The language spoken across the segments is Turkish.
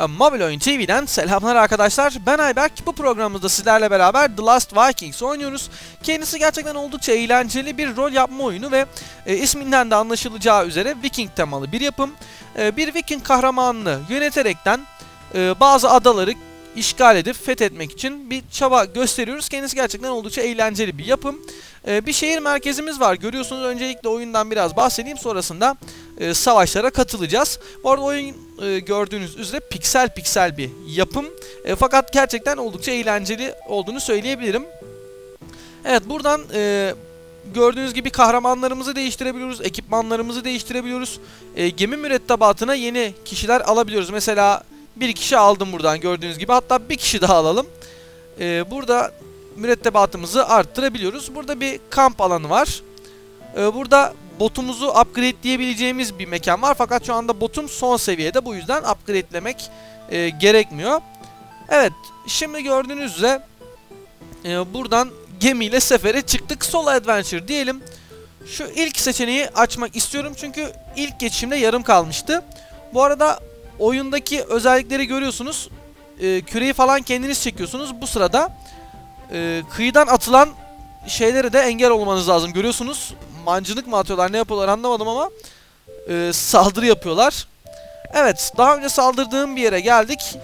E, Mobil Oyun TV'den selamlar arkadaşlar. Ben Ayberk. Bu programımızda sizlerle beraber The Last Vikings oynuyoruz. Kendisi gerçekten oldukça eğlenceli bir rol yapma oyunu ve e, isminden de anlaşılacağı üzere Viking temalı bir yapım. E, bir Viking kahramanını yöneterekten e, bazı adaları işgal edip fethetmek için bir çaba gösteriyoruz. Kendisi gerçekten oldukça eğlenceli bir yapım. E, bir şehir merkezimiz var. Görüyorsunuz öncelikle oyundan biraz bahsedeyim. Sonrasında e, savaşlara katılacağız. Bu arada oyun e, gördüğünüz üzere piksel piksel bir yapım. E, fakat gerçekten oldukça eğlenceli olduğunu söyleyebilirim. Evet buradan e, gördüğünüz gibi kahramanlarımızı değiştirebiliyoruz. Ekipmanlarımızı değiştirebiliyoruz. E, gemi mürettebatına yeni kişiler alabiliyoruz. Mesela bir kişi aldım buradan gördüğünüz gibi. Hatta bir kişi daha alalım. E, burada mürettebatımızı arttırabiliyoruz. Burada bir kamp alanı var. E, burada botumuzu upgrade diyebileceğimiz bir mekan var. Fakat şu anda botum son seviyede. Bu yüzden upgrade'lemek e, gerekmiyor. Evet. Şimdi gördüğünüz üzere e, buradan gemiyle sefere çıktık. Solo Adventure diyelim. Şu ilk seçeneği açmak istiyorum. Çünkü ilk geçişimde yarım kalmıştı. Bu arada oyundaki özellikleri görüyorsunuz. E, küreyi falan kendiniz çekiyorsunuz. Bu sırada e, kıyıdan atılan şeylere de engel olmanız lazım. Görüyorsunuz mancınık mı atıyorlar ne yapıyorlar anlamadım ama e, saldırı yapıyorlar. Evet daha önce saldırdığım bir yere geldik.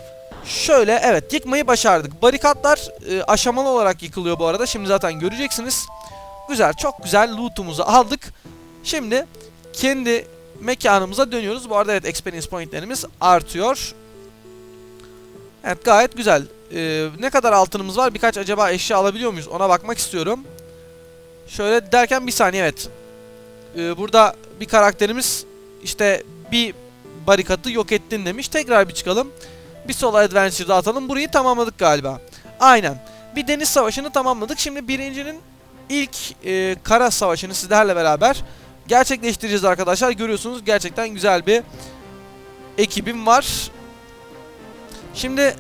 Şöyle evet yıkmayı başardık. Barikatlar e, aşamalı olarak yıkılıyor bu arada. Şimdi zaten göreceksiniz. Güzel çok güzel loot'umuzu aldık. Şimdi kendi mekanımıza dönüyoruz. Bu arada evet experience pointlerimiz artıyor. Evet gayet güzel. Ee, ne kadar altınımız var? Birkaç acaba eşya alabiliyor muyuz? Ona bakmak istiyorum. Şöyle derken bir saniye evet. Ee, burada bir karakterimiz işte bir barikatı yok ettin demiş. Tekrar bir çıkalım. Bir solo adventure'da atalım. Burayı tamamladık galiba. Aynen. Bir deniz savaşını tamamladık. Şimdi birincinin ilk e, kara savaşını sizlerle beraber gerçekleştireceğiz arkadaşlar. Görüyorsunuz gerçekten güzel bir ekibim var. Şimdi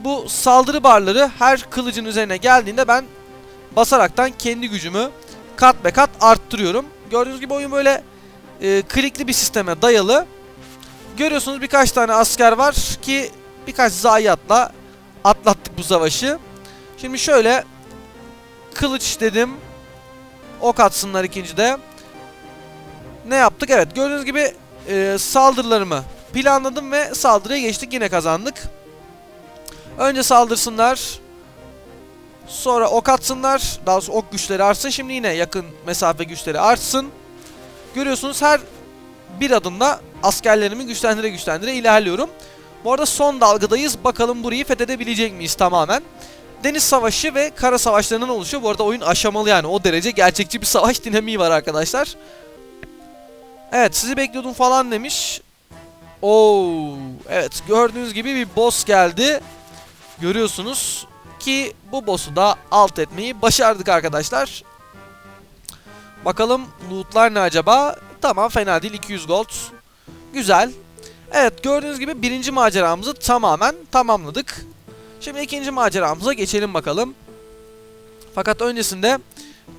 bu saldırı barları her kılıcın üzerine geldiğinde ben basaraktan kendi gücümü kat be kat arttırıyorum. Gördüğünüz gibi oyun böyle e, klikli bir sisteme dayalı. Görüyorsunuz birkaç tane asker var ki birkaç zayiatla atlattık bu savaşı. Şimdi şöyle kılıç dedim. Ok atsınlar ikincide. Ne yaptık? Evet gördüğünüz gibi e, saldırılarımı planladım ve saldırıya geçtik. Yine kazandık. Önce saldırsınlar. Sonra ok atsınlar. Daha sonra ok güçleri artsın. Şimdi yine yakın mesafe güçleri artsın. Görüyorsunuz her bir adımda askerlerimi güçlendire güçlendire ilerliyorum. Bu arada son dalgadayız. Bakalım burayı fethedebilecek miyiz tamamen. Deniz savaşı ve kara savaşlarından oluşuyor. Bu arada oyun aşamalı yani. O derece gerçekçi bir savaş dinamiği var arkadaşlar. Evet sizi bekliyordum falan demiş. Oo, evet gördüğünüz gibi bir boss geldi. Görüyorsunuz ki bu boss'u da alt etmeyi başardık arkadaşlar. Bakalım lootlar ne acaba? Tamam fena değil 200 gold. Güzel. Evet gördüğünüz gibi birinci maceramızı tamamen tamamladık. Şimdi ikinci maceramıza geçelim bakalım. Fakat öncesinde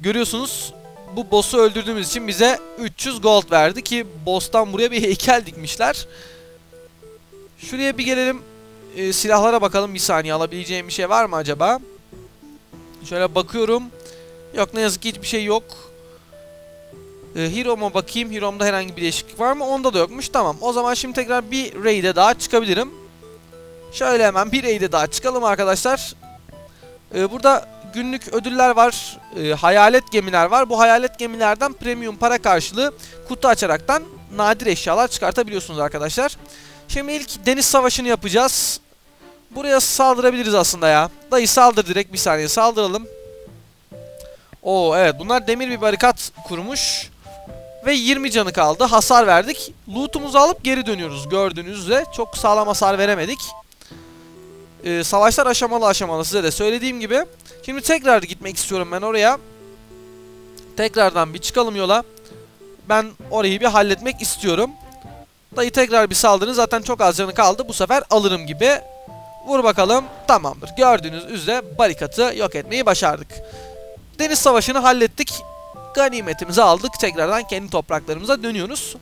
görüyorsunuz bu boss'u öldürdüğümüz için bize 300 gold verdi ki boss'tan buraya bir heykel dikmişler. Şuraya bir gelelim. Ee, silahlara bakalım bir saniye alabileceğim bir şey var mı acaba? Şöyle bakıyorum. Yok ne yazık ki hiçbir şey yok. Ee, Hero'ma bakayım. Hero'mda herhangi bir değişiklik var mı? Onda da yokmuş. Tamam. O zaman şimdi tekrar bir raid'e daha çıkabilirim. Şöyle hemen bir raid'e daha çıkalım arkadaşlar. Ee, burada günlük ödüller var. Ee, hayalet gemiler var. Bu hayalet gemilerden premium para karşılığı kutu açaraktan nadir eşyalar çıkartabiliyorsunuz arkadaşlar. Şimdi ilk deniz savaşını yapacağız. Buraya saldırabiliriz aslında ya. Dayı saldır direkt bir saniye saldıralım. Oo evet bunlar demir bir barikat kurmuş. Ve 20 canı kaldı. Hasar verdik. Loot'umuzu alıp geri dönüyoruz gördüğünüz üzere. Çok sağlam hasar veremedik. Ee, savaşlar aşamalı aşamalı size de söylediğim gibi. Şimdi tekrar gitmek istiyorum ben oraya. Tekrardan bir çıkalım yola. Ben orayı bir halletmek istiyorum. Dayı tekrar bir saldırın. Zaten çok az canı kaldı. Bu sefer alırım gibi. Vur bakalım. Tamamdır. Gördüğünüz üzere barikatı yok etmeyi başardık. Deniz savaşını hallettik. Ganimetimizi aldık. Tekrardan kendi topraklarımıza dönüyoruz.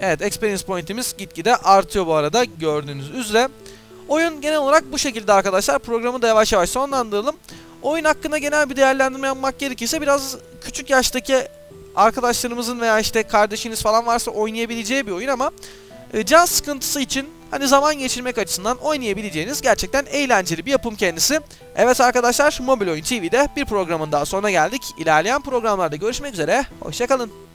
Evet experience point'imiz gitgide artıyor bu arada gördüğünüz üzere. Oyun genel olarak bu şekilde arkadaşlar. Programı da yavaş yavaş sonlandıralım. Oyun hakkında genel bir değerlendirme yapmak gerekirse biraz küçük yaştaki arkadaşlarımızın veya işte kardeşiniz falan varsa oynayabileceği bir oyun ama e, can sıkıntısı için hani zaman geçirmek açısından oynayabileceğiniz gerçekten eğlenceli bir yapım kendisi. Evet arkadaşlar Mobil Oyun TV'de bir programın daha sonuna geldik. İlerleyen programlarda görüşmek üzere. Hoşçakalın.